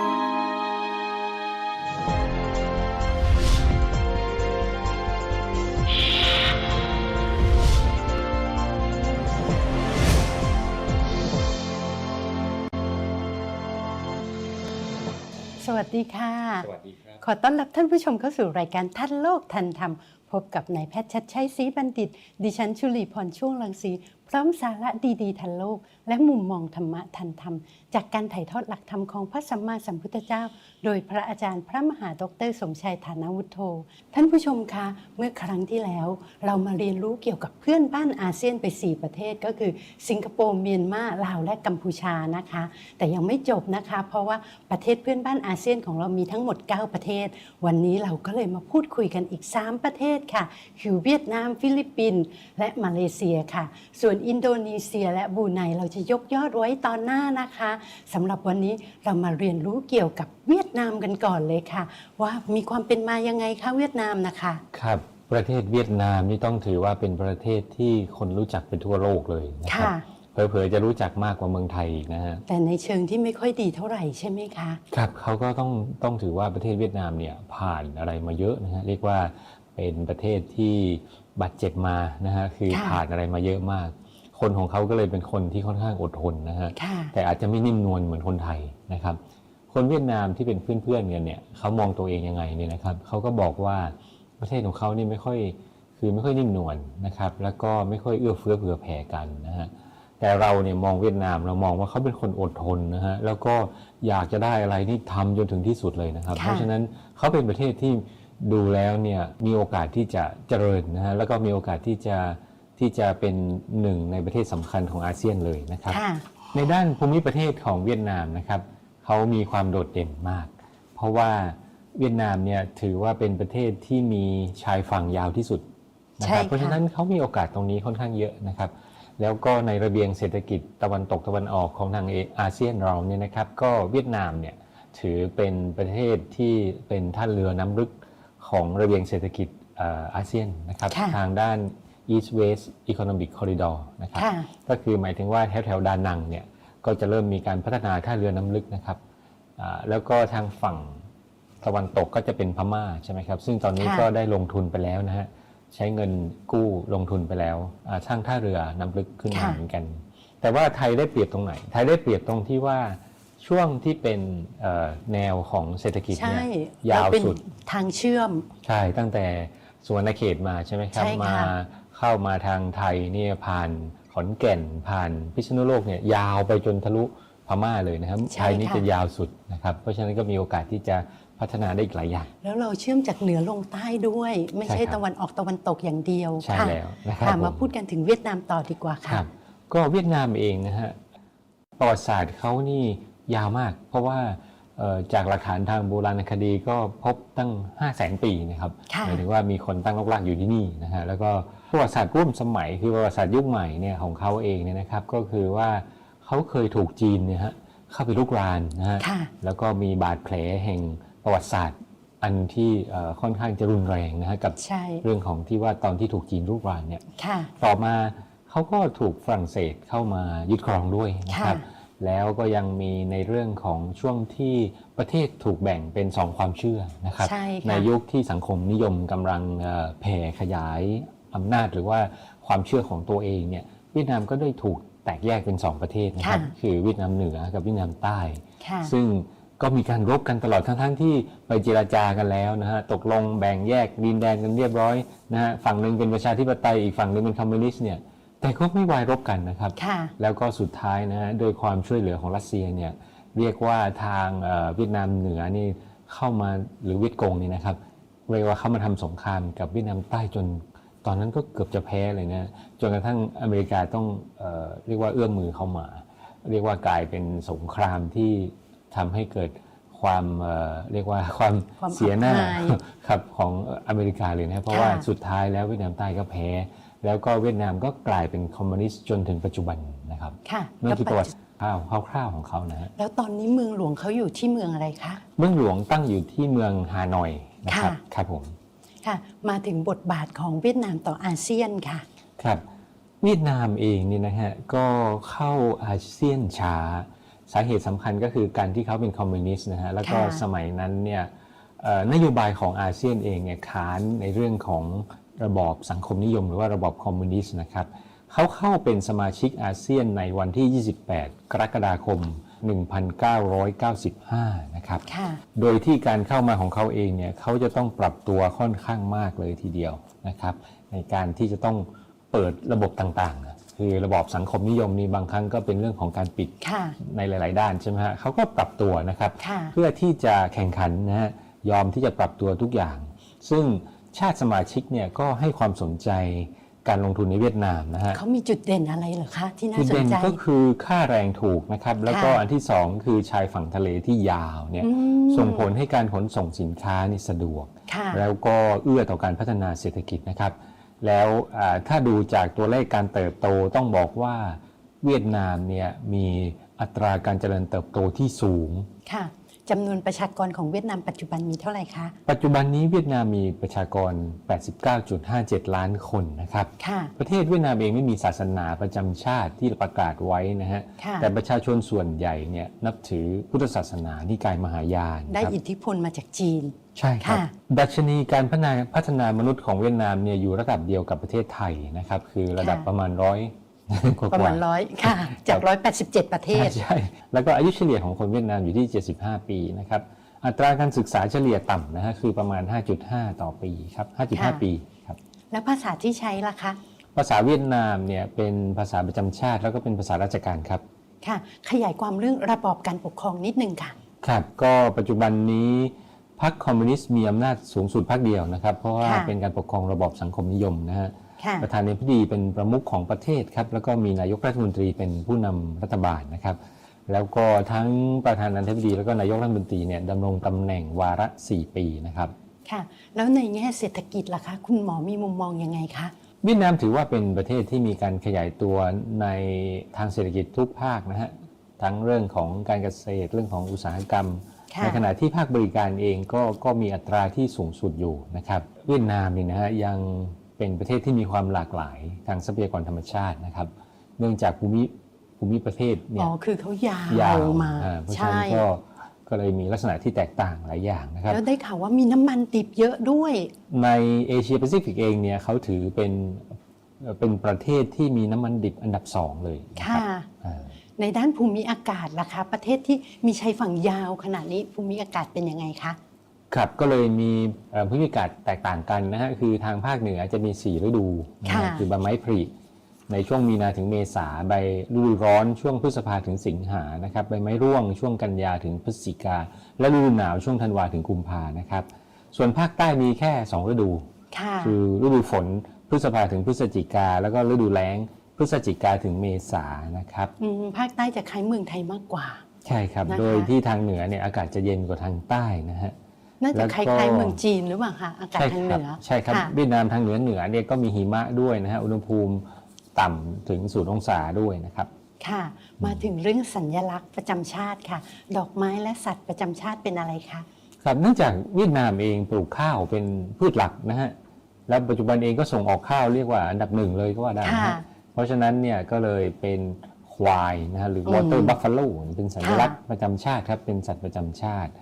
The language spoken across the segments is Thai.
สวัสดีค่ะ สวัสดีครับ ขอต้อนรับท่านผู้ชมเข้าสู่รายการทันโลกทันธรรม พบกับนายแพทย์ชัดชัยศรีบัณฑิต ดิฉันชุลีพรช่วงลังสี พร้อมสาระดีๆ ทันโลก และมุมมองธรรมะทันธรรม จากการถ่ายทอดหลักธรรมของพระสัมมาสัมพุทธเจ้า โดยพระอาจารย์พระมหาดร สมชัยฐานวุฒโธ ท่านผู้ชมคะ เมื่อครั้งที่แล้ว เรามาเรียนรู้เกี่ยวกับเพื่อนบ้านอาเซียนไป 4 ประเทศก็คือ สิงคโปร์เมียนมาลาวและกัมพูชานะคะ แต่ยังไม่จบนะคะ เพราะว่าประเทศเพื่อนบ้านอาเซียนของเรามีทั้งหมด 9 ประเทศ วันนี้เราก็เลยมาพูดคุยกันอีก 3 ประเทศค่ะคือเวียดนาม ฟิลิปปินส์และมาเลเซียค่ะ ส่วนอินโดนีเซียและบรูไนเราจะยกยอดไว้ตอนหน้านะคะสำหรับวันนี้เรามาเรียนรู้เกี่ยวกับเวียดนามกันก่อนเลยค่ะ ว่ามีความเป็นมายังไงคะเวียดนามนะคะครับประเทศเวียดนามนี่ต้องถือว่าเป็นประเทศที่คนรู้จักไปทั่วโลกเลยนะครับค่ะเผลอๆจะรู้จักมากกว่าเมืองไทยอีกนะฮะแต่ในเชิงที่ไม่ค่อยดีเท่าไหร่ใช่ไหมคะครับเขาก็ต้องต้องถือว่าประเทศเวียดนามเนี่ยผ่านอะไรมาเยอะนะฮะเรียกว่าเป็นประเทศที่บาดเจ็บมานะฮะคือค่ะผ่านอะไรมาเยอะมาก คนของเขาก็เลยเป็นคนที่ค่อนข้างอดทนนะฮะค่ะแต่อาจจะไม่นิ่มนวลเหมือนคนไทยนะครับ คนเวียดนามที่เป็นเพื่อนๆกันเนี่ยเขามองตัวเองยังไงเนี่ยนะครับเขาก็บอกว่าประเทศของเขานี่ไม่ค่อยคือไม่ค่อยนิ่มนวลนะครับ แล้วก็ไม่ค่อยเอื้อเฟื้อเผื่อแผ่กันนะฮะแต่เราเนี่ยมองเวียดนามเรามองว่าเขาเป็นคนอดทนนะฮะแล้วก็อยากจะได้อะไรนี่ทำจนถึงที่สุดเลยนะครับค่ะเพราะฉะนั้นเขาเป็นประเทศที่ดูแล้วเนี่ยมีโอกาสที่จะเจริญนะฮะแล้วก็มีโอกาสที่จะ ที่จะเป็นหนึ่งในประเทศสำคัญของอาเซียนเลยนะครับค่ะในด้านภูมิประเทศของเวียดนามนะครับเขามีความโดดเด่นมาก เพราะว่าเวียดนามเนี่ยถือว่าเป็นประเทศที่มีชายฝั่งยาวที่สุดนะใช่ครับค่ะเพราะฉะนั้นเขามีโอกาสตรงนี้ค่อนข้างเยอะนะครับ แล้วก็ในระเบียงเศรษฐกิจตะวันตกตะวันออกของทางเออาเซียนเราเนี่ยนะครับ ก็เวียดนามเนี่ยถือเป็นประเทศที่เป็นท่าเรือน้ำลึกของระเบียงเศรษฐกิจเอ่ออาเซียนนะครับค่ะทางด้าน East West Economic Corridor นะครับค่ะ ก็คือหมายถึงว่าแถวแถวๆดานังเนี่ยก็จะเริ่มมีการพัฒนาท่าเรือน้ำลึกนะครับอ่าแล้วก็ทางฝั่งตะวันตกก็จะเป็นพม่าใช่ไหมครับซึ่งตอนนี้ค่ะ ก็ได้ลงทุนไปแล้วนะฮะใช้เงินกู้ลงทุนไปแล้วอ่าสร้างท่าเรือน้ำลึกขึ้นมาเหมือนกัน แต่ว่าไทยได้เปรียบตรงไหน ไทยได้เปรียบตรงที่ว่าช่วงที่เป็นเอ่อแนวของเศรษฐกิจใช่เนี่ยเรายาวเป็นสุด ทางเชื่อม ใช่ตั้งแต่สวนเขตมาใช่ไหมครับ ใช่ค่ะมา เข้ามาทางไทยเนี่ยผ่านขอนแก่นผ่านพิษณุโลกเนี่ยยาวไปจนทะลุพม่าเลยนะครับใช่ไทยนี่ค่ะจะยาวสุดนะครับ เพราะฉะนั้นก็มีโอกาสที่จะพัฒนาได้อีกหลายอย่าง แล้วเราเชื่อมจากเหนือลงใต้ด้วย ไม่ใช่ใช่ครับตะวันออกตะวันตกอย่างเดียวใช่ค่ะแล้วนะครับค่ะผมมาพูดกันถึงเวียดนามต่อดีกว่าคค่ะรับก็เวียดนามเองนะฮะประวัติศาสตร์เขานี่ยาวมาก เพราะว่าเอ่อจากหลักฐานทางโบราณคดีก็พบตั้ง 5 0 0แสนปีนะครับค่ะหมายถึงว่ามีคนตั้งรกรากอยู่ที่นี่นะฮะแล้วก็ ประวัติศาสตร์ร่วมสมัยคือประวัติศาสตร์ยุคใหม่เนี่ยของเขาเองเนี่ยนะครับก็คือว่าเขาเคยถูกจีนเนี่ยฮะเข้าไปลุกรานนะฮะค่ะแล้วก็มีบาดแผลแห่งประวัติศาสตร์อันที่เอ่อค่อนข้างจะรุนแรงนะฮะกับใช่เรื่องของที่ว่าตอนที่ถูกจีนลุกรานเนี่ยค่ะต่อมาเขาก็ถูกฝรั่งเศสเข้ามายึดครองด้วยนะครับค่ะแล้วก็ยังมีในเรื่องของช่วงที่ประเทศถูกแบ่งเป็นสองความเชื่อนะครับใช่ค่ะในยุคที่สังคมนิยมกำลังเอ่อแผ่ขยาย อำนาจหรือว่าความเชื่อของตัวเองเนี่ยเวียดนามก็ได้ถูกแตกแยกเป็นสองประเทศนะครับค่ะคือเวียดนามเหนือกับเวียดนามใต้ค่ะซึ่งก็มีการรบกันตลอดทั้งๆที่ไปเจราจากันแล้วนะฮะตกลงแบ่งแยกดินแดนกันเรียบร้อยนะฮะฝั่งหนึ่งเป็นประชาธิปไตยอีกฝั่งหนึ่งเป็นคอมมิวนิสต์เนี่ยแต่ก็ไม่วายรบกันนะครับค่ะแล้วก็สุดท้ายนะฮะโดยความช่วยเหลือของรัสเซียเนี่ยเรียกว่าทางเอ่อเวียดนามเหนือนี่เข้ามาหรือเวียดกงนี่นะครับเรียกว่าเข้ามาทำสงครามกับเวียดนามใต้จน ตอนนั้นก็เกือบจะแพ้เลยนะจนกระทั่งอเมริกาต้องเอ่อเรียกว่าเอื้อมมือเข้ามา เรียกว่ากลายเป็นสงครามที่ทำให้เกิดความเอ่อเรียกว่าความความเสียหน้าอับอายครับของอเมริกาเลยนะครับเพราะว่าค่ะสุดท้ายแล้วเวียดนามใต้ก็แพ้ แล้วก็เวียดนามก็กลายเป็นคอมมิวนิสต์จนถึงปัจจุบันนะครับค่ะนั่นคือแล้ประววัติคร่าวคร่าวๆของเขานะฮะแล้วตอนนี้เมืองหลวงเขาอยู่ที่เมืองอะไรคะ เมืองหลวงตั้งอยู่ที่เมืองฮานอยนะครับค่ะครับผม ค่ะ มาถึงบทบาทของเวียดนามต่ออาเซียนค่ะครับเวียดนามเองเนี่ยนะฮะก็เข้าอาเซียนช้า สาเหตุสำคัญก็คือการที่เขาเป็นคอมมิวนิสต์นะฮะแล้วก็สมัยนั้นเนี่ยนโยบายของอาเซียนเองเนี่ยค้านในเรื่องของระบอบสังคมนิยม หรือว่าระบอบคอมมิวนิสต์นะครับเขาเข้าเป็นสมาชิกอาเซียนในวันที่ 28 กรกฎาคม 1995 นะครับค่ะโดยที่การเข้ามาของเขาเองเนี่ยเขาจะต้องปรับตัวค่อนข้างมากเลยทีเดียวนะครับ ในการที่จะต้องเปิดระบบต่างๆนะคือระบอบสังคมนิยมนี่บางครั้งก็เป็นเรื่องของการปิดค่ะในหลาย ๆ ด้านใช่ไหมฮะเขาก็ปรับตัวนะครับค่ะเพื่อที่จะแข่งขันนะฮะยอมที่จะปรับตัวทุกอย่าง ซึ่งชาติสมาชิกเนี่ยก็ให้ความสนใจ การลงทุนในเวียดนามนะฮะเขามีจุดเด่นอะไรเหรอคะที่น่าจุดสนเด่นใจก็คือค่าแรงถูกนะครับ แล้วก็ค่ะอันที่สองคือชายฝั่งทะเลที่ยาวเนี่ยอืมส่งผลให้การขนส่งสินค้านี่สะดวกค่ะแล้วก็เอื้อต่อการพัฒนาเศรษฐกิจนะครับ แล้วอ่าถ้าดูจากตัวเลขการเติบโตต้องบอกว่าเวียดนามเนี่ยมีอัตราการเจริญเติบโตที่สูงค่ะ จำนวนประชากรของเวียดนามปัจจุบันมีเท่าไหร่คะ ปัจจุบันนี้เวียดนามมีประชากร 89.57 ล้านคนนะครับ ค่ะ ประเทศเวียดนามเองไม่มีศาสนาประจำชาติที่ประกาศไว้นะฮะ ค่ะ แต่ประชาชนส่วนใหญ่เนี่ยนับถือพุทธศาสนานิกายมหายานได้ครับ อิทธิพลมาจากจีน ใช่ครับ ค่ะดัชนีการพัฒนาพัฒนามนุษย์ของเวียดนามเนี่ยอยู่ระดับเดียวกับประเทศไทยนะครับ คือระดับค่ะ ประมาณร้อยกว่า ประมาณๆร้อยค่ะ จากร้อยแปดสิบเจ็ดประเทใช่ศใช่ แล้วก็อายุเฉลี่ยของคนเวียดนามอยู่ที่ 75 ปีนะครับ อัตราการศึกษาเฉลี่ยต่ำนะฮะคือประมาณ 5.5 ต่อปีครับค่ะ5.5 ปีครับ แล้วภาษาที่ใช้ล่ะคะ ภาษาเวียดนามเนี่ยเป็นภาษาประจำชาติ แล้วก็เป็นภาษาราชการครับ ค่ะ ขยายความเรื่องระบอบการปกครองนิดนึงค่ะ ครับ ก็ปัจจุบันนี้พรรคคอมมิวนิสต์มีอำนาจสูงสุดพรรคเดียวนะครับ เพราะว่าค่ะเป็นการปกครองระบอบสังคมนิยมนะฮะค่ะ ประธานาธิบดีเป็นประมุขของประเทศครับแล้วก็มีนายกรัฐมนตรีเป็นผู้นำรัฐบาลนะครับ แล้วก็ทั้งประธานาธิบดีแล้วก็นายกรัฐมนตรีเนี่ยดำรงตำแหน่งวาระ 4 ปีนะครับค่ะแล้วในแง่เศรษฐกิจล่ะคะ คุณหมอมีมุมมองยังไงคะเวียดนามถือว่าเป็นประเทศที่มีการขยายตัวในทางเศรษฐกิจทุกภาคนะฮะทั้งเรื่องของการเกษตรเรื่องของอุตสาหกรรมค่ะในขณะที่ภาคบริการเองก็ก็มีอัตราที่สูงสุดอยู่นะครับ เวียดนามนี่นะฮะยัง เป็นประเทศที่มีความหลากหลายทางทรัพยากรธรรมชาตินะครับ เนื่องจากภูมิภูมิประเทศเนี่อ๋ยอคือเขายาวยาวมาอ่าเพราะฉะใช่นั้นก็ก็เลยมีลักษณะที่แตกต่างหลายอย่างนะครับ แล้วได้ข่าวว่ามีน้ำมันดิบเยอะด้วย ในเอเชียแปซิฟิกเองเนี่ยเขาถือเป็นเอ่อเป็นประเทศที่มีน้ำมันดิบอันดับสองเลยนะคค่ะรับอ่าในด้านภูมิอากาศล่ะคะ ประเทศที่มีชายฝั่งยาวขนาดนี้ภูมิอากาศเป็นยังไงคะ ครับก็เลยมีเอ่อพฤติกาศแตกต่างกันนะฮะคือทางภาคเหนือจะมี 4 ฤดูนะฮะค่ะคือใบไม้ผลิในช่วงมีนาถึงเมษาใบฤดูร้อนช่วงพฤษภาถึงสิงหานะครับใบไม้ร่วงช่วงกันยาถึงพฤศจิกา และฤดูหนาวช่วงธันวาถึงกุมภานะครับ ส่วนภาคใต้มีแค่ 2 ฤดูค่ะคือฤดูฝนพฤษภาถึงพฤศจิกา แล้วก็ฤดูแล้งพฤศจิกาถึงเมษานะครับมภาคใต้จะคล้ายเมืองไทยมากกว่า ใช่ครับนะคะโดยที่ทางเหนือเนี่ยอากาศจะเย็นกว่าทางใต้นะฮะ น่าแล้จะวคก็ล้ายๆเมืองจีนหรือเปล่าคะอากาศทางเหนือใช่ครับค่ะเวียดนามทางเหนือเหนือเนี่ยก็มีหิมะด้วยนะฮะอุณหภูมิต่ำถึงศูนย์องศาด้วยนะครับ ค่ะ มาถึงเรื่องสัญลักษณ์ประจำชาติค่ะ ดอกไม้และสัตว์ประจำชาติเป็นอะไรคะครับเนื่องจากเวียดนามเองปลูกข้าวเป็นพืชหลักนะฮะแล้วปัจจุบันเองก็ส่งออกข้าวเรียกว่าอันดับหนึ่งเลยก็ว่าได้นะค่ะฮะเพราะฉะนั้นเนี่ยก็เลยเป็นควายนะฮะหรืออืม water buffalo เป็นสัญลักษณ์ค่ะประจำชาติครับเป็นสัตว์ประจำชาติ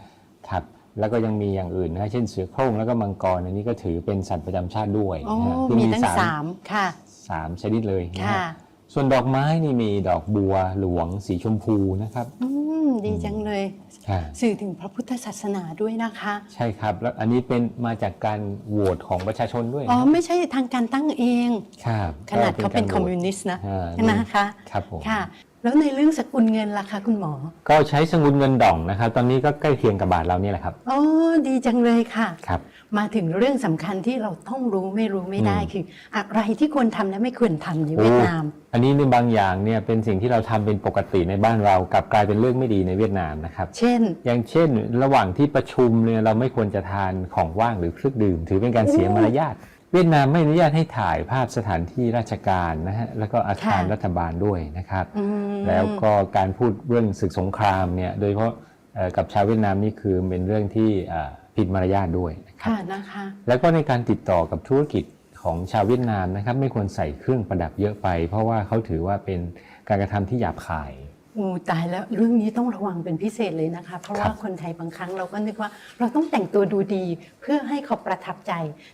ครับ แล้วก็ยังมีอย่างอื่นนะฮะเช่นเสือโคร่งแล้วก็มังกรอันนี้ก็ถือเป็นสัตว์ประจำชาติด้วยโอ้นะฮะคือมีตั้งสามค่ะสามชนิดเลยนะค่ะฮะส่วนดอกไม้นี่มีดอกบัวหลวงสีชมพูนะครับอืมดีจังเลยอ่าสื่อถึงพระพุทธศาสนาด้วยนะคะ ใช่ครับ แล้วอันนี้เป็นมาจากการโหวตของประชาชนด้วยอ๋อ นะไม่ใช่ทางการตั้งเอง ครับขนาดเขาเป็นก็คอมมิวนิสต์นะ อ่านะคะ ครับผม ค่ะ แล้วในเรื่องสกุลเงินล่ะคะคุณหมอ ก็ใช้สกุลเงินด่องนะครับ ตอนนี้ก็ใกล้เคียงกับบาทเรานี่แหละครับ อ๋อ ดีจังเลยค่ะ ครับ มาถึงเรื่องสำคัญที่เราต้องรู้ไม่รู้ไม่ได้อืม คือ อะไรที่ควรทำและไม่ควรทำในเวียดนาม อันนี้ในบางอย่างเนี่ยเป็นสิ่งที่เราทำเป็นปกติในบ้านเรากลับกลายเป็นเรื่องไม่ดีในเวียดนามนะครับ เช่น อย่างเช่น ระหว่างที่ประชุมเนี่ยเราไม่ควรจะทานของว่างหรือเครื่องดื่ม ถือเป็นการเสียโอ้มารยาท เวียดนามไม่อนุญาตให้ถ่ายภาพสถานที่ราชการนะฮะแล้วก็อาคารค่ะรัฐบาลด้วยนะครับอืมแล้วก็การพูดเรื่องศึกสงครามเนี่ยโดยเฉพาะเอ่อกับชาวเวียดนามนี่คือเป็นเรื่องที่เอ่อผิดมารยาทด้วยนะครับค่ะนะคะแล้วก็ในการติดต่อกับธุรกิจของชาวเวียดนามนะครับ ไม่ควรใส่เครื่องประดับเยอะไป เพราะว่าเขาถือว่าเป็นการกระทำที่หยาบคาย อู้ตายแล้วเรื่องนี้ต้องระวังเป็นพิเศษเลยนะคะ เพราะครัว่าบคนไทยบางครั้งเราก็นึกว่า เราต้องแต่งตัวดูดีเพื่อให้เขาประทับใจ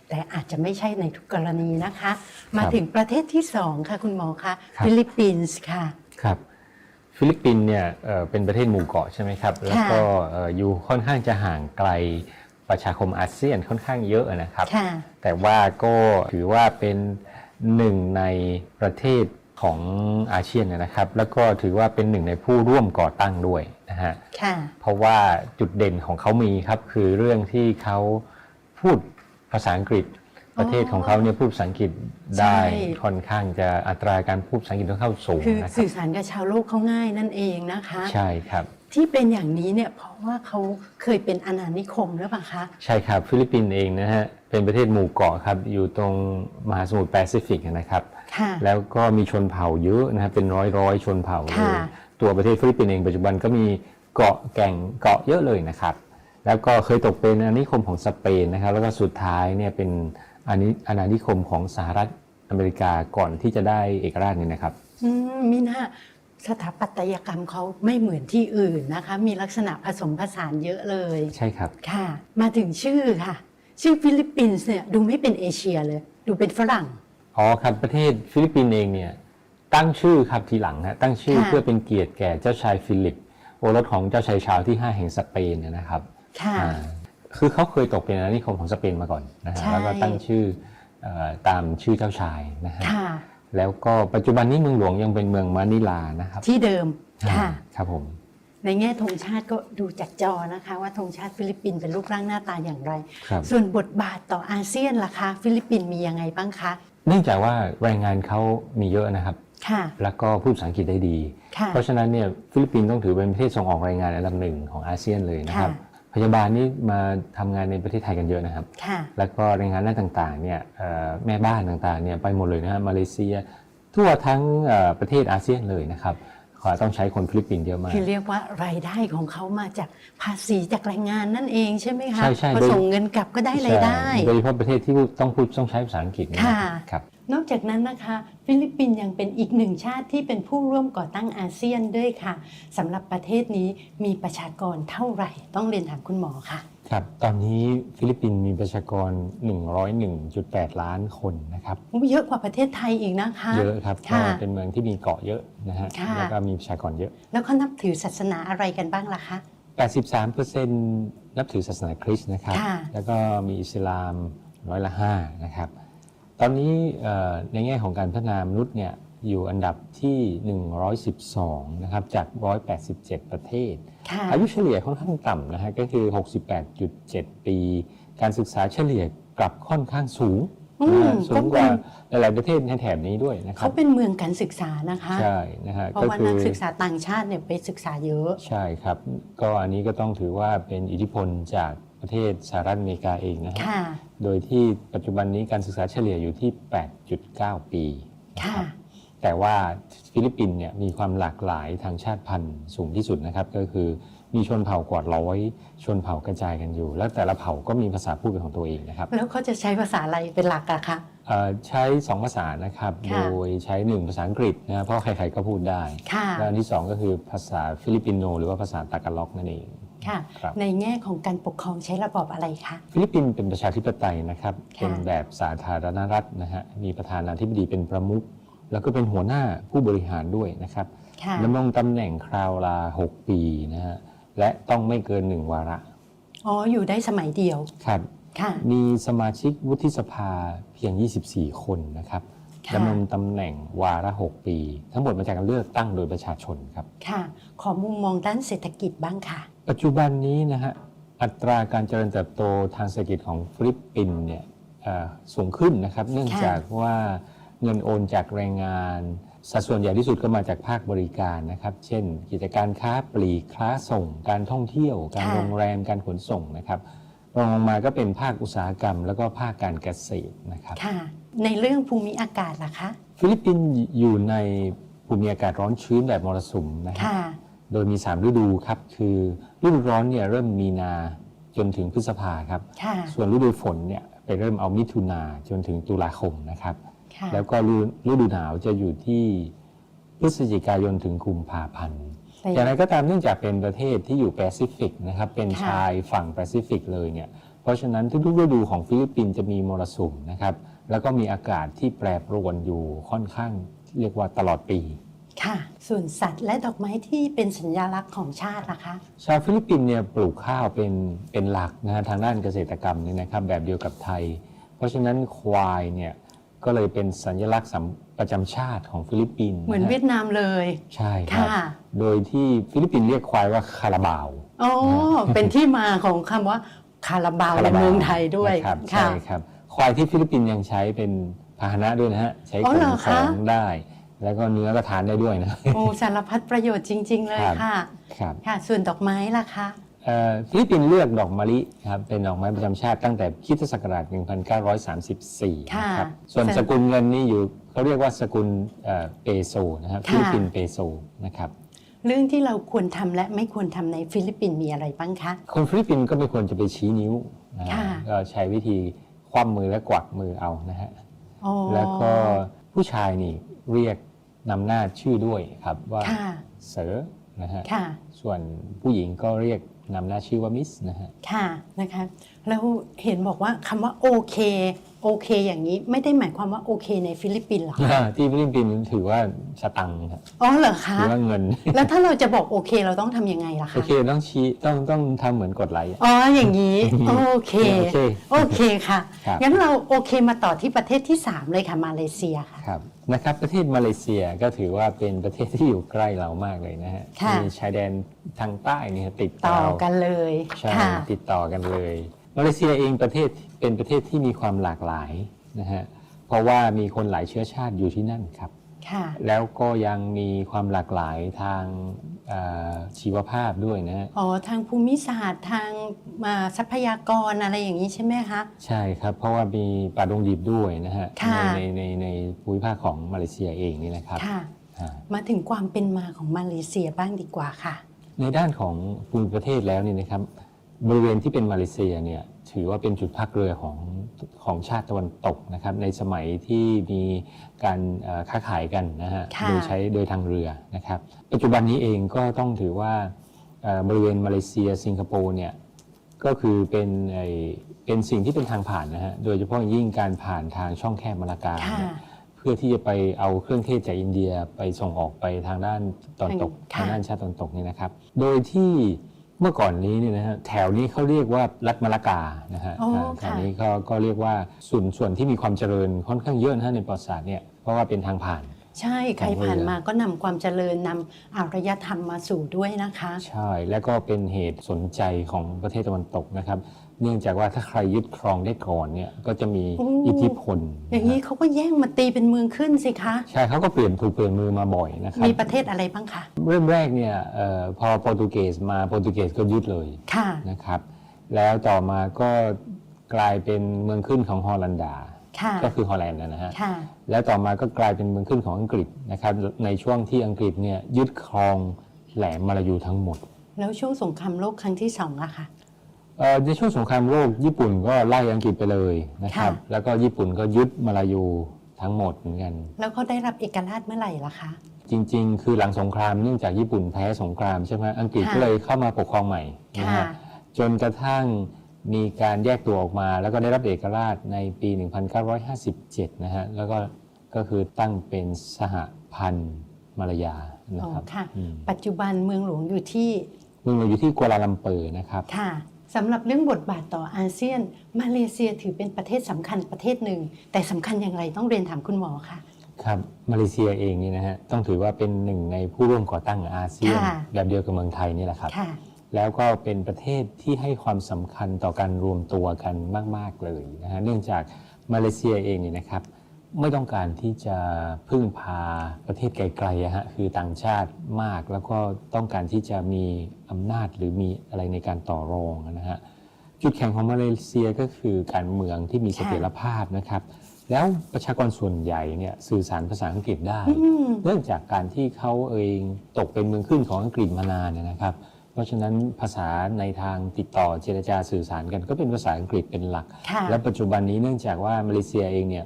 แต่อาจจะไม่ใช่ในทุกกรณีนะคะ มาถึงประเทศที่สองค่ะคุณหมอคะฟิลิปปินส์ค่ะครับฟิลิปปินส์เนี่ยเอ่อเป็นประเทศหมู่เกาะใช่ไหมครับ แล้วก็เอ่ออยู่ค่อนข้างจะห่างไกลประชาคมอาเซียนค่อนข้างเยอะนะครับค่ะแต่ว่าก็ถือว่าเป็นหนึ่งในประเทศ ของอาเซียนนะครับ แล้วก็ถือว่าเป็นหนึ่งในผู้ร่วมก่อตั้งด้วยนะฮะค่ะเพราะว่าจุดเด่นของเขามีครับคือเรื่องที่เขาพูดภาษาอังกฤษประเทศของเขาเนี่ยพูดภาษาอังกฤษได้ใช่ค่อนข้างจะอัตราการพูดภาษาอังกฤษค่อนข้างสูงคือนะครัสื่บอสารกับชาวโลกเขาง่ายนั่นเองนะคะ ใช่ครับ ที่เป็นอย่างนี้เนี่ยเพราะว่าเขาเคยเป็นอาณานิคมหรือเปล่าคะ ใช่ครับฟิลิปปินส์เองนะฮะเป็นประเทศหมู่เกาะครับอยู่ตรงมหาสมุทรแปซิฟิกนะครับค่ะ แล้วก็มีชนเผ่าเยอะนะครับเป็นร้อยร้อยๆชนเผ่าเลยค่ะตัวประเทศฟิลิปปินส์เองปัจจุบันก็มีเกาะแก่งเกาะเยอะเลยนะครับ แล้วก็เคยตกเป็นอาณานิคมของสเปนนะครับ แล้วก็สุดท้ายเนี่ยเป็นอาณาอาณานิคมของสหรัฐอเมริกาก่อนที่จะได้เอกราชเนี่ยนะครับอืมมิน่าสถาปัตยกรรมเขาไม่เหมือนที่อื่นนะคะ มีลักษณะผสมผสานเยอะเลย ใช่ครับค่ะ มาถึงชื่อค่ะ ชื่อฟิลิปปินส์เนี่ยดูไม่เป็นเอเชียเลย ดูเป็นฝรั่ง อ๋อครับประเทศฟิลิปปินส์เองเนี่ยตั้งชื่อครับทีหลังฮะตั้งชื่อค่ะเพื่อเป็นเกียรติแก่เจ้าชายฟิลิป โอรสของเจ้าชายชาวที่ 5 แห่งสเปนเนยนะครับค่ะอ่าคือเขาเคยตกเป็นอาณานิคมของสเปนมาก่อนนะฮะใช่แล้วก็ตั้งชื่อเออตามชื่อเจ้าชายนะฮะค่ะแล้วก็ปัจจุบันนี้เมืองหลวงยังเป็นเมืองมะนิลานะครับ ที่เดิมอ่าค่ะครับผมในแง่ธงชาติก็ดูจากจอนะคะว่าธงชาติฟิลิปปินส์เป็นรูปร่างหน้าตาอย่างไรครับส่วนบทบาทต่ออาเซียนล่ะคะ ฟิลิปปินส์มียังไงบ้างคะ เนื่องจากว่าแรงงานเขามีเยอะนะครับค่ะแล้วก็พูดภาษาอังกฤษได้ดีค่ะเพราะฉะนั้นเนี่ยฟิลิปปินส์ต้องถือเป็นประเทศส่งออกแรงงานอันดับหนึ่งของอาเซียนเลยนะครับค่ะพยาบาลนี่มาทำงานในประเทศไทยกันเยอะนะครับค่ะแล้วก็แรงงานด้านต่างๆเนี่ยเอ่อแม่บ้านต่างๆเนี่ยไปหมดเลยนะฮะมาเลเซีย ทั่วทั้งเอ่อประเทศอาเซียนเลยนะครับขอ ต้องใช้คนฟิลิปปินส์เยอะมาก คือเรียกว่ารายได้ของเขามาจากภาษีจากแรงงานนั่นเองใช่ไหมคะใช่ใช่พอโดยส่งเงินกลับก็ได้รายได้ใช่โดยเฉพาะประเทศที่ต้องพูดต้องใช้ภาษาอังกฤษเนยค่ะครับนอกจากนั้นนะคะ ฟิลิปปินส์ยังเป็นอีกหนึ่งชาติที่เป็นผู้ร่วมก่อตั้งอาเซียนด้วยค่ะสำหรับประเทศนี้มีประชากรเท่าไหร่ ต้องเรียนถามคุณหมอค่ะ ครับ ตอนนี้ฟิลิปปินส์มีประชากร 101.8 ล้านคนนะครับ เยอะกว่าประเทศไทยอีกนะคะ เยอะครับก็ค่ะเป็นเมืองที่มีเกาะเยอะนะฮะ ค่ะ แล้วก็มีประชากรเยอะ แล้วเขานับถือศาสนาอะไรกันบ้างล่ะคะ 83%นับถือศาสนาคริสต์นะครับ ค่ะ แล้วก็มีอิสลามร้อยละ5นะครับ ตอนนี้เอ่อในแง่ของการพัฒนามนุษย์เนี่ยอยู่อันดับที่ 112 นะครับ จาก 187 ประเทศค่ะ อายุเฉลี่ยค่อนข้างต่ำนะฮะก็คือ 68.7 ปี การศึกษาเฉลี่ยกลับค่อนข้างสูงอืมนะฮะสูงกว่าก็เป็นหลาย ๆ ประเทศในแถบนี้ด้วยนะครัเขาบเป็นเมืองการศึกษานะคะใช่นะฮะเพราะว่านักศึกษาต่างชาติเนี่ยไปศึกษาเยอะใช่ครับ ก็อันนี้ก็ต้องถือว่าเป็นอิทธิพลจากประเทศสหรัฐอเมริกาเองนะฮะค่ะโดยที่ปัจจุบันนี้การศึกษาเฉลี่ยอยู่ที่ 8.9 ปีนะค่ะครับ แต่ว่าฟิลิปปินส์เนี่ยมีความหลากหลายทางชาติพันธุ์สูงที่สุดนะครับ ก็คือมีชนเผ่ากว่าร้อยชนเผ่ากระจายกันอยู่ แล้วแต่ละเผ่าก็มีภาษาพูดเป็นของตัวเองนะครับ แล้วเขาจะใช้ภาษาอะไรเป็นหลักอะคะ เอ่อใช้ 2 ภาษานะครับค่ะโดยใช้1ภาษาอังกฤษนะครับเพราะใครๆก็พูดได้ค่ะ และอันที่2ก็คือภาษาฟิลิปปิโน หรือว่าภาษาตากาล็อกนั่นเอง ค่ะ ครับ ในแง่ของการปกครองใช้ระบอบอะไรคะ ฟิลิปปินส์เป็นประชาธิปไตยนะครับ ค่ะ เป็นแบบสาธารณรัฐนะฮะ มีประธานาธิบดีเป็นประมุข แล้วก็เป็นหัวหน้าผู้บริหารด้วยนะครับค่ะดำรงตำแหน่งคราวละ6ปีนะฮะและต้องไม่เกิน1วาระ อ๋อ อยู่ได้สมัยเดียว ครับค่ะมีสมาชิกวุฒิสภาเพียง 24 คนนะครับค่ะดำรงตำแหน่งวาระ 6 ปี ทั้งหมดมาจากการเลือกตั้งโดยประชาชนครับ ค่ะ ขอมุมมองด้านเศรษฐกิจบ้างค่ะ ปัจจุบันนี้นะฮะ อัตราการเจริญเติบโตทางเศรษฐกิจของฟิลิปปินส์เนี่ยเอ่อสูงขึ้นนะครับ เนื่องจากว่า เงินโอนจากแรงงานสัดส่วนใหญ่ที่สุดก็มาจากภาคบริการนะครับ เช่น กิจการค้าปลีกค้าส่ง การท่องเที่ยว การค่ะโรงแรม การขนส่งนะครับ รองลงมาก็เป็นภาคอุตสาหกรรม แล้วก็ภาคการเกษตรนะครับ ค่ะ ในเรื่องภูมิอากาศล่ะคะ ฟิลิปปินส์อยู่ในภูมิอากาศร้อนชื้นแบบมรสุมนะครับค่ะโดยมี 3 ฤดูครับ คือฤดูร้อนเนี่ยเริ่มมีนาจนถึงพฤษภาครับค่ะส่วนฤดูฝนเนี่ยไปเริ่มเอามิถุนาจนถึงตุลาคมนะครับค่ะ แล้วก็ฤฤดูหนาวจะอยู่ที่พฤศจิกายนถึงกุมภาพันธ์แต่อย่างไรก็ตามเนื่องจากเป็นประเทศที่อยู่แปซิฟิกนะครับ เป็นค่ะชายฝั่งแปซิฟิกเลยเนี่ย เพราะฉะนั้นทุกๆฤดูของฟิลิปปินส์จะมีมรสุมนะครับ แล้วก็มีอากาศที่แปรปรวนอยู่ค่อนข้างเรียกว่าตลอดปีค่ะส่วนสัตว์และดอกไม้ที่เป็นสัญลักษณ์ของชาติล่ะคะ ชาวฟิลิปปินส์เนี่ยปลูกข้าวเป็นเป็นหลักนะฮะทางด้านเกษตรกรรมเนี่ยนะครับแบบเดียวกับไทย เพราะฉะนั้นควายเนี่ย ก็เลยเป็นสัญลักษณ์สำประจำชาติของฟิลิปปินส์เหมือนะฮะเวียดนามเลย ใช่ครับ ค่ะ โดยที่ฟิลิปปินส์เรียกควายว่าคาราบาวอ๋อเป็นที่มาของคำว่าคาราบาวในเมืองไทยด้วยนะครับค่ะใช่ครับ ควายที่ฟิลิปปินส์ยังใช้เป็นพาหนะด้วยนะฮะ ใช้อ๋ขอนเหรอขคะ องได้ แล้วก็เนื้อก็ทานได้ด้วยนะ โอ้สารพัดประโยชน์จริง ๆ เลยครับ ค่ะ ครับ ค่ะ ส่วนดอกไม้ล่ะคะเอ่อ ฟิลิปปินส์เลือกดอกมะลิครับเป็นดอกไม้ประจำชาติตั้งแต่คริสตศักราช 1934ค่ะนะครับส่วนสกุลเงินนี่อยู่เขาเรียกว่าสกุลเอ่อเปโซนะครับค่ะ ฟิลิปปินส์เปโซนะครับเรื่องที่เราควรทำและไม่ควรทำในฟิลิปปินส์มีอะไรบ้างคะ คนฟิลิปปินส์ก็ไม่ควรจะไปชี้นิ้วนะฮะค่ะ ก็ใช้วิธีคว่ำมือและกวักมือเอานะฮะ อ๋อแล้วก็ผู้ชายนี่เรียกนำหน้าชื่อด้วยครับว่าค่ะ เสอนะฮะ ค่ะ ส่วนผู้หญิงก็เรียก นำหน้าชื่อว่ามิสนะฮะ ค่ะนะคะแล้วเห็นบอกว่าคำว่าโอเค โอเคอย่างนี้ไม่ได้หมายความว่าโอเคในฟิลิปปินส์เหรอคะที่ฟิลิปปินส์ถือว่าสตังค์ครับอ๋อเหรอคะถือว่าเงิน แล้วถ้าเราจะบอกโอเคเราต้องทำยังไงล่ะโอคะเคต้องชี้ต้องต้องทำเหมือนกดไลค์อะอ๋ออย่างนี้โอเคโอเคโอเคค่ะครับงั้นเราโอเคมาต่อที่ประเทศที่ 3 เลยค่ะมาเลเซียค่ะครับนะครับประเทศมาเลเซียก็ถือว่าเป็นประเทศที่อยู่ใกล้เรามากเลยนะฮะค่ะมีชายแดนทางใต้เนี่ยติดต่อเรากันเลยใช่ค่ะติดต่อกันเลย มาเลเซียเองประเทศ เป็นประเทศที่มีความหลากหลายนะฮะเพราะว่ามีคนหลายเชื้อชาติอยู่ที่นั่นครับ ค่ะ แล้วก็ยังมีความหลากหลายทางเอ่อชีวภาพด้วยนะฮะ อ๋อ ทางภูมิศาสตร์ทางมาทรัพยากรอะไรอย่างนี้ใช่ไหมคะ ใช่ครับ เพราะว่ามีป่าดงดิบด้วยนะฮะค่ะ ในในในในภูมิภาคของมาเลเซียเองนี่นะครับค่ะ อ่ามาถึงความเป็นมาของมาเลเซียบ้างดีกว่าค่ะ ในด้านของภูมิประเทศแล้วนี่นะครับ บริเวณที่เป็นมาเลเซียเนี่ยถือว่าเป็นจุดพักเรือของของชาติตะวันตกนะครับในสมัยที่มีการเอ่อค้าขายกันนะฮะค่ะโดยใช้โดยทางเรือนะครับ ปัจจุบันนี้เองก็ต้องถือว่าเอ่อบริเวณมาเลเซีย สิงคโปร์เนี่ยก็คือเป็นไอ้เป็นสิ่งที่เป็นทางผ่านนะฮะโดยเฉพาะอย่างยิ่งการผ่านทางช่องแคบมาลากาค่ะเนี่ยเพื่อที่จะไปเอาเครื่องเทศจากอินเดียไปส่งออกไปทางด้านตอนตกค่ะทางด้านชาติตอนตกนี่นะครับ โดยที่ เมื่อก่อนนี้เนี่ยนะฮะแถวนี้เขาเรียกว่ารัฐมาลากานะฮะอ๋ออ่าแถวค่ะนี้ก็ก็เรียกว่าส่วนส่วนที่มีความเจริญค่อนข้างเยอะนะฮะในประวัติศาสตร์เนี่ยเพราะว่าเป็นทางผ่าน ใช่ใครของเรือผ่านมาก็นำความเจริญนำอารยธรรมมาสู่ด้วยนะคะ ใช่ และก็เป็นเหตุสนใจของประเทศตะวันตกนะครับ เนื่องจากว่าถ้าใครยึดครองได้ก่อนเนี่ยก็จะมีโอ้ อิทธิพลอย่างนี้นี้เขาก็แย่งมาตีเป็นเมืองขึ้นสิคะ ใช่เขาก็เปลี่ยนถูกเปลี่ยนมือมาบ่อยนะครับมีประเทศอะไรบ้างคะ เริ่มแรกเนี่ยเอ่อพอโปรตุเกสมาโปรตุเกสก็ยึดเลยค่ะ นะครับ แล้วต่อมาก็กลายเป็นเมืองขึ้นของฮอลันดา ค่ะ ก็คือฮอลแลนด์นะฮะ ค่ะ แล้วต่อมาก็กลายเป็นเมืองขึ้นของอังกฤษนะครับในช่วงที่อังกฤษเนี่ยยึดครองแหลมมาลายูทั้งหมด แล้วช่วงสงครามโลกครั้งที่สองอะค่ะเอ่อ ในช่วงสงครามโลกญี่ปุ่นก็ไล่อังกฤษไปเลยนะครับค่ะแล้วก็ญี่ปุ่นก็ยึดมาลายูทั้งหมดเหมือนกัน แล้วเขาได้รับเอกราชเมื่อไหร่ล่ะคะ จริง ๆ คือหลังสงครามเนื่องจากญี่ปุ่นแพ้สงครามใช่ไหมอังกฤษค่ะก็เลยเข้ามาปกครองใหม่นะค่ะฮะจนกระทั่งมีการแยกตัวออกมา แล้วก็ได้รับเอกราชในปี 1957 นะฮะ แล้วก็ก็คือตั้งเป็นสหพันธ์มาลายานะอ๋อครับค่ะอืมปัจจุบันเมืองหลวงอยู่ที่ เมืองเราอยู่ที่กัวลาลัมเปอร์นะครับ ค่ะ สำหรับเรื่องบทบาทต่ออาเซียน มาเลเซียถือเป็นประเทศสำคัญประเทศหนึ่ง แต่สำคัญอย่างไรต้องเรียนถามคุณหมอค่ะ ครับมาเลเซียเองนี่นะฮะต้องถือว่าเป็นหนึ่งในผู้ร่วมก่อตั้งอาเซียน ค่ะแบบเดียวกับเมืองไทยนี่แหละครับ ค่ะ แล้วก็เป็นประเทศที่ให้ความสำคัญต่อการรวมตัวกันมาก ๆ เลยนะฮะเนื่องจากมาเลเซียเองนี่นะครับ ไม่ต้องการที่จะพึ่งพาประเทศไกลๆอะฮะคือต่างชาติมากแล้วก็ต้องการที่จะมีอำนาจหรือมีอะไรในการต่อรองนะฮะจุดแข็งของมาเลเซียก็คือการเมืองที่มีเสถียรภาพนะครับ แล้วประชากรส่วนใหญ่เนี่ยสื่อสารภาษาอังกฤษได้อืมเนื่องจากการที่เขาเองตกเป็นเมืองขึ้นของอังกฤษมานานเนยนะครับ เพราะฉะนั้นภาษาในทางติดต่อเจรจาสื่อสารกันก็เป็นภาษาอังกฤษเป็นหลักค่ะและปัจจุบันนี้เนื่องจากว่ามาเลเซียเองเนี่ย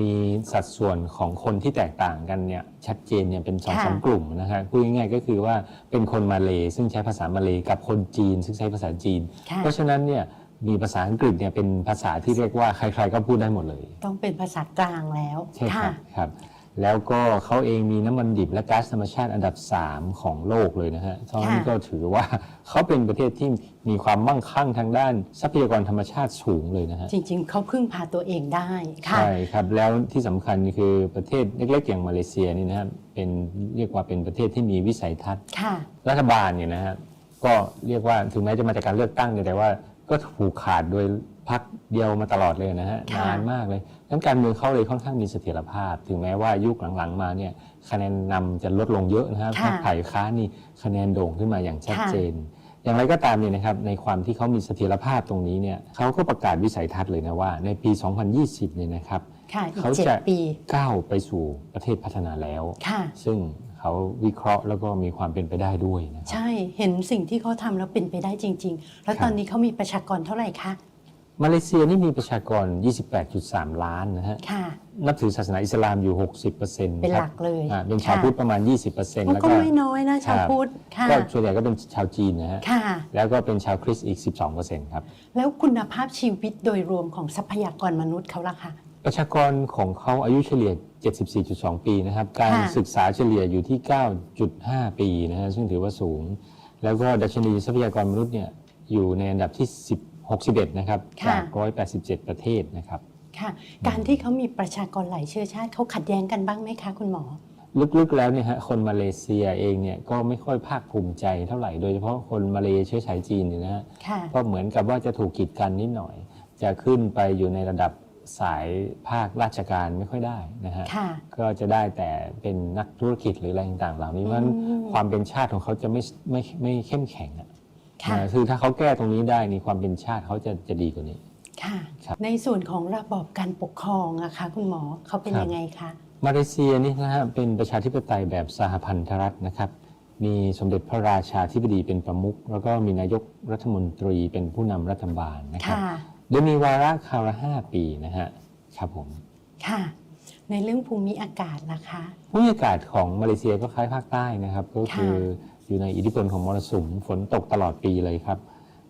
มีสัดส่วนของคนที่แตกต่างกันเนี่ยชัดเจนเนี่ยเป็นสองค่ะสามกลุ่มนะฮะพูดง่ายๆก็คือว่าเป็นคนมาเลซึ่งใช้ภาษามาเลกับคนจีน ซึ่งใช้ภาษาจีนค่ะเพราะฉะนั้นเนี่ยมีภาษาอังกฤษเนี่ยเป็นภาษาที่เรียกว่าใครๆก็พูดได้หมดเลย ต้องเป็นภาษากลางแล้วใช่คค่ะรับครับ แล้วก็เขาเองมีน้ำมันดิบและก๊าซธรรมชาติอันดับ 3 ของโลกเลยนะฮะเพราะฉะนั้นค่ะก็ถือว่าเขาเป็นประเทศที่มีความมั่งคั่งทางด้านทรัพยากรธรรมชาติสูงเลยนะฮะ จริงๆ เขาพึ่งพาตัวเองได้ค่ะ ใช่ครับ แล้วที่สำคัญคือประเทศเล็กๆ อย่างมาเลเซียนี่นะฮะเป็นเรียกว่าเป็นประเทศที่มีวิสัยทัศน์ค่ะรัฐบาลเนี่ยนะฮะก็เรียกว่าถึงแม้จะมาจากการเลือกตั้งเนี่ยแต่ว่า ก็ผูกขาดโดยพรรคเดียวมาตลอดเลยนะฮะค่ะ นานมากเลยดังการเมืองเขาเลยค่อนข้างมีเสถียรภาพ ถึงแม้ว่ายุคหลังๆมาเนี่ยคะแนนนำจะลดลงเยอะนะฮะพรรคฝ่ายค้านนี่คะแนนโด่งขึ้นมาอย่างชัดเจน อย่างไรก็ตามเนี่ยนะครับในความที่เขามีเสถียรภาพตรงนี้เนี่ยเขาก็ประกาศวิสัยทัศน์เลยนะว่า ในปี 2020เนี่ยนะครับ ค่ะอีกเขาเจ็ดจะ ปีก้าวไปสู่ประเทศพัฒนาแล้ว ค่ะ ซึ่ง เขาวิเคราะห์แล้วก็มีความเป็นไปได้ด้วยนะครับใช่เห็นสิ่งที่เขาทำแล้วเป็นไปได้จริง ๆ แล้วครับตอนนี้เขามีประชากรเท่าไหร่คะ มาเลเซียนี่มีประชากร 28.3 ล้านนะฮะ ค่ะ นับถือศาสนาอิสลามอยู่ 60%เป็นหลักเลยอ่าเป็นชาวค่ะ พุทธประมาณ 20%มันแล้วก็ก็ ไม่น้อยนะชาวครับ พุทธค่ะ ก็ส่วนใหญ่ก็เป็นชาวจีนนะฮะ ค่ะ แล้วก็เป็นชาวคริสต์อีก 12%ครับ แล้วคุณภาพชีวิตโดยรวมของทรัพยากรมนุษย์เขาล่ะคะประชากรของเขาอายุเฉลี่ย 74.2 ปีนะครับ การค่ะ ศึกษาเฉลี่ยอยู่ที่ 9.5 ปีนะฮะซึ่งถือว่าสูง แล้วก็ดัชนีทรัพยากรมนุษย์เนี่ยอยู่ในอันดับที่ 10 61 นะครับจาก 187 ประเทศนะครับ ค่ะ การที่เขามีประชากรหลายเชื้อชาติเขาขัดแย้งกันบ้างไหมคะคุณหมอ ลึกๆแล้วเนี่ยฮะคนมาเลเซียเองเนี่ยก็ไม่ค่อยภาคภูมิใจเท่าไหร่โดยเฉพาะคนมาเลเชื้อสายจีนเนี่ยนะฮะ ค่ะ ก็เหมือนกับว่าจะถูกกีดกันนิดหน่อย จะขึ้นไปอยู่ในระดับ สายภาคราชการไม่ค่อยได้นะฮะค่ะ ก็จะได้แต่เป็นนักธุรกิจหรืออะไรต่างๆเหล่านี้เพราะฉะนั้นอืมความเป็นชาติของเขาจะไม่ไม่ไม่เข้มแข็งอะค่ะ นะคือถ้าเขาแก้ตรงนี้ได้นี่ความเป็นชาติเขาจะจะดีกว่านี้ ค่ะ ครับ ในส่วนของระบอบการปกครองอะคะคุณหมอเขาเป็นครับยังไงคะมาเลเซียนี่นะฮะเป็นประชาธิปไตยแบบสหพันธรัฐนะครับ มีสมเด็จพระราชาธิบดีเป็นประมุขแล้วก็มีนายกรัฐมนตรีเป็นผู้นำรัฐบาลนะครับ ค่ะ โดยมีวาระคราวละห้าปีนะฮะครับผมค่ะ ในเรื่องภูมิอากาศล่ะคะ ภูมิอากาศของมาเลเซียก็คล้ายภาคใต้นะครับ ก็คืออยู่ในอิทธิพลของมรสุมฝนตกตลอดปีเลยครับ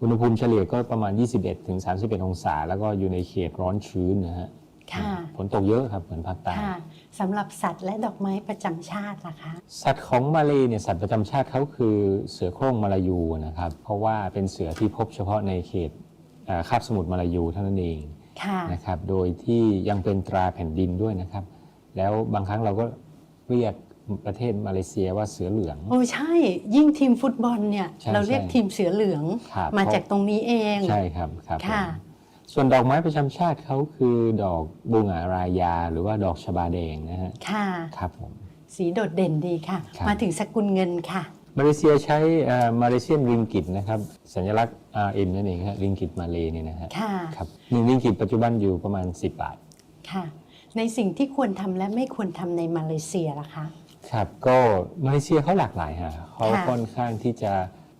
อุณหภูมิเฉลี่ยก็ประมาณ 21ถึง31 องศา แล้วก็อยู่ในเขตร้อนชื้นนะฮะค่ะฝนตกเยอะครับเหมือนภาคใต้ค่ะสำหรับสัตว์และดอกไม้ประจำชาติล่ะคะ สัตว์ของมาเลเนี่ยสัตว์ประจำชาติเขาคือเสือโคร่งมาลายูนะครับ เพราะว่าเป็นเสือที่พบเฉพาะในเขตเอ่อ คาบสมุทรมาลายูเท่านั้นเองค่ะนะครับ โดยที่ยังเป็นตราแผ่นดินด้วยนะครับ แล้วบางครั้งเราก็เรียกประเทศมาเลเซียว่าเสือเหลือง โอ้ใช่ ยิ่งทีมฟุตบอลเนี่ยใช่เราเรียกใช่ทีมเสือเหลืองครับมาจากตรงนี้เอง ใช่ครับครับค่ะผมส่วนดอกไม้ประจำชาติเขาคือดอกบูงารายา หรือว่าดอกชบาแดงนะฮะ ค่ะ ครับผม สีโดดเด่นดีค่ะครับมาถึงสกุลเงินค่ะ มาเลเซียใช้มาเลเซียนริงกิตนะครับสัญลักษณ์ RM นั่นเองครับริงกิตมาเลเนี่ยนะฮะค่ะครับหนึ่งริงกิตปัจจุบันอยู่ประมาณ 10 บาทค่ะ ในสิ่งที่ควรทำและไม่ควรทำในมาเลเซียล่ะคะ ครับก็มาเลเซียเขาหลากหลายฮะเขาค่ะค่อนข้างที่จะ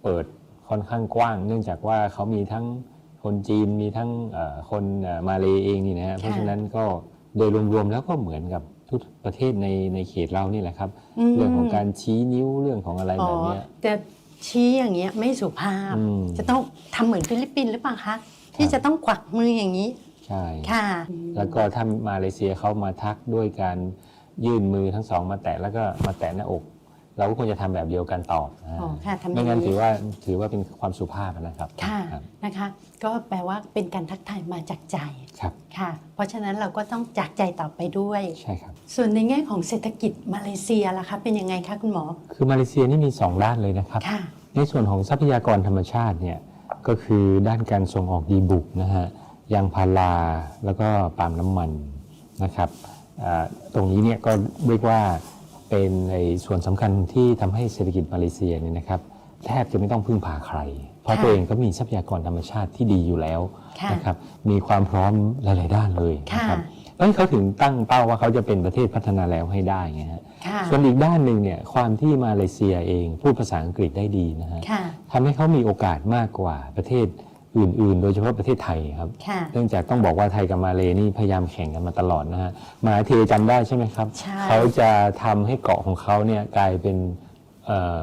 เปิดค่อนข้างกว้าง เนื่องจากว่าเขามีทั้งคนจีนมีทั้งเอ่อคนเอ่อมาเลเองนี่นะฮะเพราะฉะนั้นก็โดยรวมๆแล้วก็เหมือนกับ ทุกประเทศในในเขตเรานี่แหละครับอืมเรื่องของการชี้นิ้วเรื่องของอะไรอ๋อแบบเนี้ยแต่ชี้อย่างเงี้ยไม่สุภาพอืมจะต้องทำเหมือนฟิลิปปินส์หรือเปล่าคะที่จะต้องกวักมืออย่างนี้ใช่ค่ะ แล้วก็ถ้ามาเลเซียเขามาทักด้วยการยื่นมือทั้งสองมาแตะแล้วก็มาแตะหน้าอก เราก็ควรจะทำแบบเดียวกันตอบนะฮะอ๋อค่ะทำอย่างนี้ไม่งั้นถือว่าถือว่าเป็นความสุภาพนะครับค่ะครับนะคะ ก็แปลว่าเป็นการทักทายมาจากใจครับค่ะ เพราะฉะนั้นเราก็ต้องจากใจต่อไปด้วยใช่ครับ ส่วนในแง่ของเศรษฐกิจมาเลเซียล่ะคะเป็นยังไงคะคุณหมอ คือมาเลเซียนี่มี 2 ด้านเลยนะครับค่ะในส่วนของทรัพยากรธรรมชาติเนี่ยก็คือด้านการส่งออกดีบุกนะฮะยางพาราแล้วก็ปาล์มน้ำมันนะครับอ่าตรงนี้เนี่ยก็เรียกว่า เป็นในส่วนสำคัญที่ทำให้เศรษฐกิจมาเลเซียเนี่ยนะครับแทบจะไม่ต้องพึ่งพาใคร เพราะค่ะตัวเองก็มีทรัพยากรธรรมชาติที่ดีอยู่แล้วค่ะนะครับมีความพร้อมหลาย ๆ ด้านเลยนะค่ะครับเพราะฉะนั้นเขาถึงตั้งเป้าว่าเขาจะเป็นประเทศพัฒนาแล้วให้ได้ไงฮะค่ะส่วนอีกด้านหนึ่งเนี่ยความที่มาเลเซียเองพูดภาษาอังกฤษได้ดีนะฮะค่ะทำให้เขามีโอกาสมากกว่าประเทศ อื่น ๆ โดยเฉพาะประเทศไทยครับค่ะเนื่องจากต้องบอกว่าไทยกับมาเลนี่พยายามแข่งกันมาตลอดนะฮะมหาเทจำได้ใช่ไหมครับใช่เขาจะทำให้เกาะของเขาเนี่ยกลายเป็นเอ่อ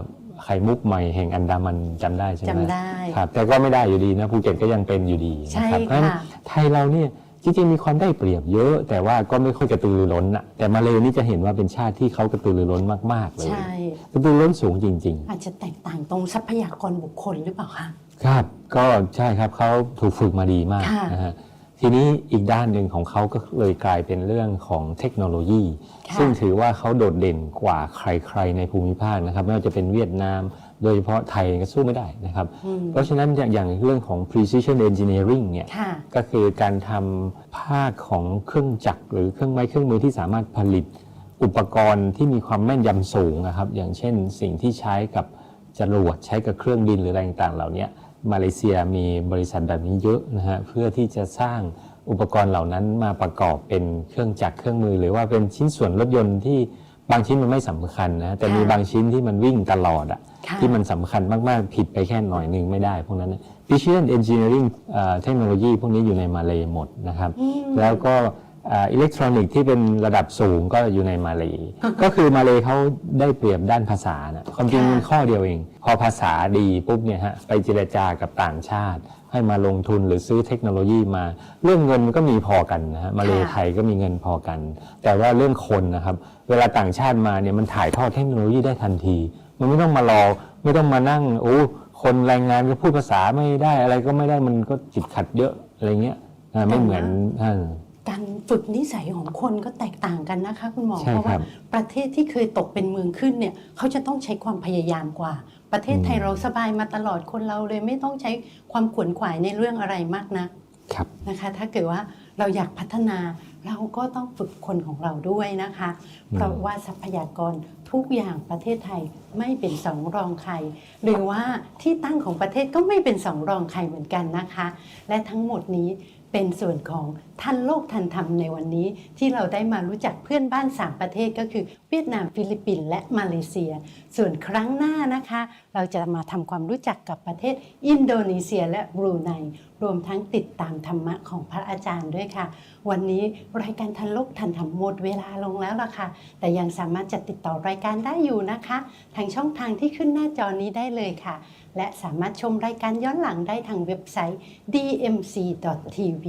ไข่มุกใหม่แห่งอันดามันจำได้ใช่ไหมจำได้ครับแต่ก็ไม่ได้อยู่ดีนะภูเก็ตก็ยังเป็นอยู่ดีใช่นะครับเพราะฉะนั้นค่ะไทยเราเนี่ยจริงๆมีความได้เปรียบเยอะ แต่ว่าก็ไม่ค่อยกระตือรือร้นอะแต่มาเลนี่จะเห็นว่าเป็นชาติที่เขากระตือรือร้นมากๆเลยใช่กระตือรือร้นสูงจริง ๆ อาจจะแตกต่างตรงทรัพยากรบุคคลหรือเปล่าคะ ครับก็ใช่ครับเขาถูกฝึกมาดีมากค่ะนะฮะทีนี้อีกด้านหนึ่งของเขาก็เลยกลายเป็นเรื่องของเทคโนโลยี ค่ะซึ่งถือว่าเขาโดดเด่นกว่าใครๆในภูมิภาคนะครับไม่ว่าจะเป็นเวียดนาม โดยเฉพาะไทยก็สู้ไม่ได้นะครับ อืม เพราะฉะนั้นอย่างอย่างเรื่องของ precision engineering เนี่ย ค่ะ ก็คือการทำภาคของเครื่องจักรหรือเครื่องไม้เครื่องมือที่สามารถผลิต อุปกรณ์ที่มีความแม่นยำสูงนะครับ อย่างเช่นสิ่งที่ใช้กับจรวดใช้กับเครื่องบินหรืออะไรต่างๆเหล่านี้ มาเลเซียมีบริษัทแบบนี้เยอะนะฮะเพื่อที่จะสร้างอุปกรณ์เหล่านั้นมาประกอบเป็นเครื่องจักรเครื่องมือ หรือว่าเป็นชิ้นส่วนรถยนต์ที่บางชิ้นมันไม่สำคัญนะแต่มีค่ะบางชิ้นที่มันวิ่งตลอดอะค่ะที่มันสำคัญมาก ๆ ผิดไปแค่หน่อยหนึ่งไม่ได้ พวกนั้นนะ Precision Engineering เทคโนโลยีพวกนี้อยู่ในมาเลหมดนะครับอืมแล้วก็ อิเล็กทรอนิกส์ที่เป็นระดับสูงก็อยู่ในมาเลก็คือมาเลเขาได้เปรียบด้านภาษานะความจริงค่ะมันข้อเดียวเอง พอภาษาดีปุ๊บเนี่ยฮะไปเจรจากับต่างชาติ ให้มาลงทุนหรือซื้อเทคโนโลยีมา เรื่องเงินมันก็มีพอกันนะฮะมาเลไทยก็มีเงินพอกัน แต่ว่าเรื่องคนนะครับ เวลาต่างชาติมาเนี่ยมันถ่ายทอดเทคโนโลยีได้ทันที มันไม่ต้องมารอไม่ต้องมานั่งโอ้คนแรงงานก็พูดภาษาไม่ได้อะไรก็ไม่ได้มันก็จิตขัดเยอะอะไรเงี้ยอ่าไม่เหมือนอ่า การฝึกนิสัยของคนก็แตกต่างกันนะคะ คุณหมอ ใช่เพราะครัว่าบประเทศที่เคยตกเป็นเมืองขึ้นเนี่ยเขาจะต้องใช้ความพยายามกว่า ประเทศไทยอืมเราสบายมาตลอดคนเราเลยไม่ต้องใช้ความขวนขวายในเรื่องอะไรมากนะครับ นะคะ ถ้าเกิดว่าเราอยากพัฒนาเราก็ต้องฝึกคนของเราด้วยนะคะอืมเพราะว่าทรัพยากรทุกอย่างประเทศไทยไม่เป็นสองรองใคร หรือว่าที่ตั้งของประเทศก็ไม่เป็นสองรองใครเหมือนกันนะคะ และทั้งหมดนี้ เป็นส่วนของทันโลกทันธรรมในวันนี้ ที่เราได้มารู้จักเพื่อนบ้าน 3 ประเทศก็คือเวียดนามฟิลิปปินส์และมาเลเซีย ส่วนครั้งหน้านะคะ เราจะมาทำความรู้จักกับประเทศอินโดนีเซียและบรูไนรวมทั้งติดตามธรรมะของพระอาจารย์ด้วยค่ะ วันนี้รายการทันโลกทันธรรมหมดเวลาลงแล้วล่ะค่ะ แต่ยังสามารถจะติดต่อรายการได้อยู่นะคะ ทางช่องทางที่ขึ้นหน้าจอนี้ได้เลยค่ะ และสามารถชมรายการย้อนหลังได้ทางเว็บไซต์ dmc.tv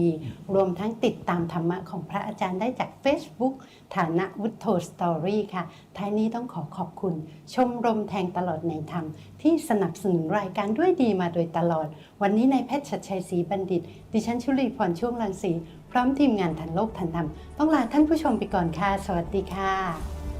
รวมทั้งติดตามธรรมะของพระอาจารย์ได้จาก Facebook ฐานะวุฒโธสตอรี่ค่ะ ท้ายนี้ต้องขอขอบคุณ ชมรมแทงตลอดในธรรม ที่สนับสนุนรายการด้วยดีมาโดยตลอด วันนี้นายแพทย์ชัดชัยศรีบัณฑิต ดิฉันชุลีพรช่วงรังสีพร้อมทีมงานทันโลกทันธรรม ต้องลาท่านผู้ชมไปก่อนค่ะ สวัสดีค่ะ